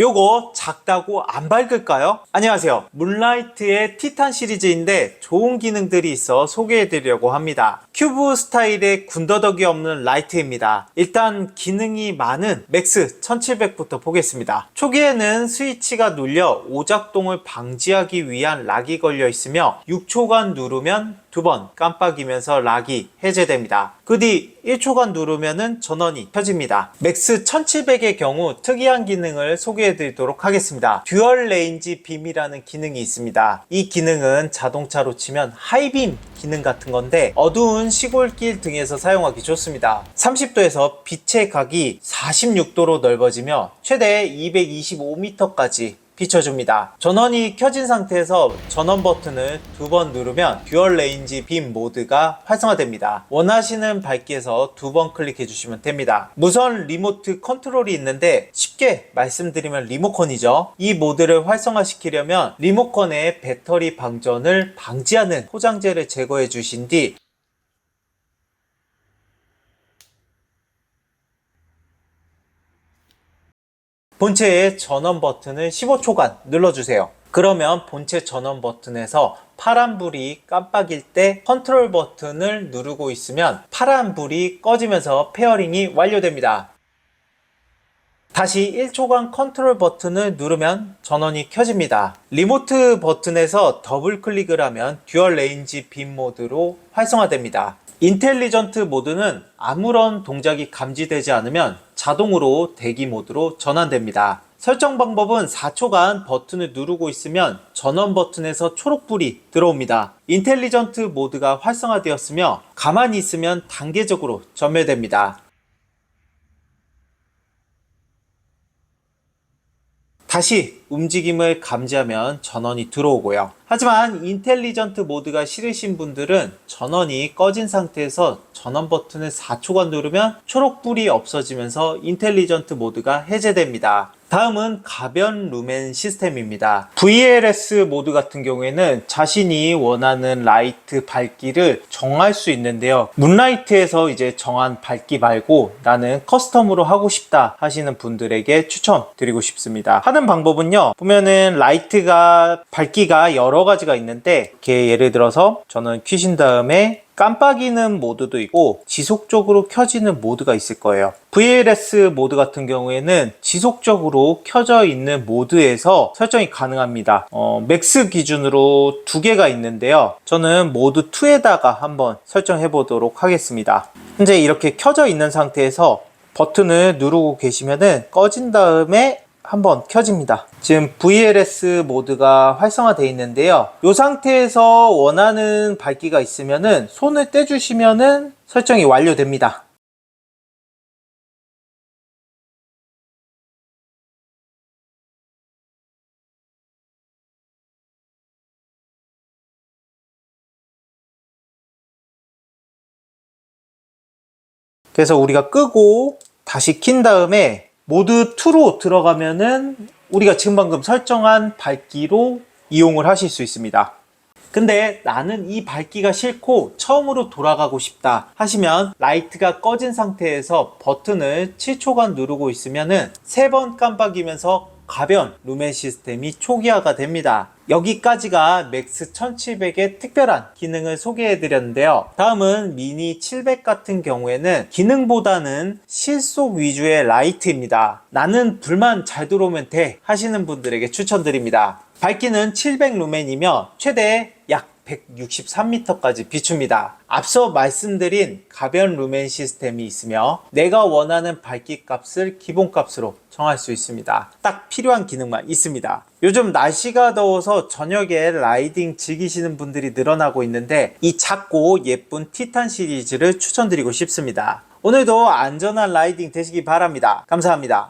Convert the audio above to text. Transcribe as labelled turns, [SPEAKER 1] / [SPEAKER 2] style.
[SPEAKER 1] 요거 작다고 안 밝을까요? 안녕하세요. 문라이트의 티탄 시리즈인데 좋은 기능들이 있어 소개해드리려고 합니다. 큐브 스타일의 군더더기 없는 라이트입니다. 일단 기능이 많은 맥스 1700부터 보겠습니다. 초기에는 스위치가 눌려 오작동을 방지하기 위한 락이 걸려 있으며 6초간 누르면 두 번 깜빡이면서 락이 해제됩니다. 그 뒤 1초간 누르면은 전원이 켜집니다. 맥스 1700의 경우 특이한 기능을 소개해 드리도록 하겠습니다. 듀얼 레인지 빔이라는 기능이 있습니다. 이 기능은 자동차로 치면 하이빔 기능 같은 건데 어두운 시골길 등에서 사용하기 좋습니다. 30도에서 빛의 각이 46도로 넓어지며 최대 225m까지 비춰줍니다. 전원이 켜진 상태에서 전원 버튼을 두 번 누르면 듀얼 레인지 빔 모드가 활성화됩니다. 원하시는 밝기에서 두 번 클릭해 주시면 됩니다. 무선 리모트 컨트롤이 있는데 쉽게 말씀드리면 리모컨이죠. 이 모드를 활성화시키려면 리모컨의 배터리 방전을 방지하는 포장재를 제거해 주신 뒤 본체의 전원 버튼을 15초간 눌러주세요. 그러면 본체 전원 버튼에서 파란 불이 깜빡일 때 컨트롤 버튼을 누르고 있으면 파란 불이 꺼지면서 페어링이 완료됩니다. 다시 1초간 컨트롤 버튼을 누르면 전원이 켜집니다. 리모트 버튼에서 더블 클릭을 하면 듀얼 레인지 빔 모드로 활성화됩니다. 인텔리전트 모드는 아무런 동작이 감지되지 않으면 자동으로 대기 모드로 전환됩니다. 설정 방법은 4초간 버튼을 누르고 있으면 전원 버튼에서 초록불이 들어옵니다. 인텔리전트 모드가 활성화되었으며 가만히 있으면 단계적으로 전멸됩니다. 다시 움직임을 감지하면 전원이 들어오고요. 하지만 인텔리전트 모드가 싫으신 분들은 전원이 꺼진 상태에서 전원 버튼을 4초간 누르면 초록불이 없어지면서 인텔리전트 모드가 해제됩니다. 다음은 가변 루멘 시스템입니다. VLS 모드 같은 경우에는 자신이 원하는 라이트 밝기를 정할 수 있는데요. 문라이트에서 이제 정한 밝기 말고 나는 커스텀으로 하고 싶다 하시는 분들에게 추천드리고 싶습니다. 하는 방법은요. 보면은 라이트가 밝기가 여러 가지가 있는데 이렇게 예를 들어서 저는 퀴신 다음에 깜빡이는 모드도 있고 지속적으로 켜지는 모드가 있을 거예요. VLS 모드 같은 경우에는 지속적으로 켜져 있는 모드에서 설정이 가능합니다. 어, 맥스 기준으로 두 개가 있는데요. 저는 모드 2에다가 한번 설정해 보도록 하겠습니다. 현재 이렇게 켜져 있는 상태에서 버튼을 누르고 계시면은 꺼진 다음에 한번 켜집니다. 지금 VLS 모드가 활성화되어 있는데요. 이 상태에서 원하는 밝기가 있으면은 손을 떼주시면은 설정이 완료됩니다. 그래서 우리가 끄고 다시 킨 다음에 모드 2로 들어가면은 우리가 지금 방금 설정한 밝기로 이용을 하실 수 있습니다. 근데 나는 이 밝기가 싫고 처음으로 돌아가고 싶다 하시면 라이트가 꺼진 상태에서 버튼을 7초간 누르고 있으면은 3번 깜빡이면서 가변 루멘 시스템이 초기화가 됩니다. 여기까지가 맥스 1700의 특별한 기능을 소개해 드렸는데요. 다음은 미니 700 같은 경우에는 기능보다는 실속 위주의 라이트입니다. 나는 불만 잘 들어오면 돼 하시는 분들에게 추천드립니다. 밝기는 700 루멘이며 최대 약 163m까지 비춥니다. 앞서 말씀드린 가변 루멘 시스템이 있으며 내가 원하는 밝기 값을 기본값으로 정할 수 있습니다. 딱 필요한 기능만 있습니다. 요즘 날씨가 더워서 저녁에 라이딩 즐기시는 분들이 늘어나고 있는데 이 작고 예쁜 티탄 시리즈를 추천드리고 싶습니다. 오늘도 안전한 라이딩 되시기 바랍니다. 감사합니다.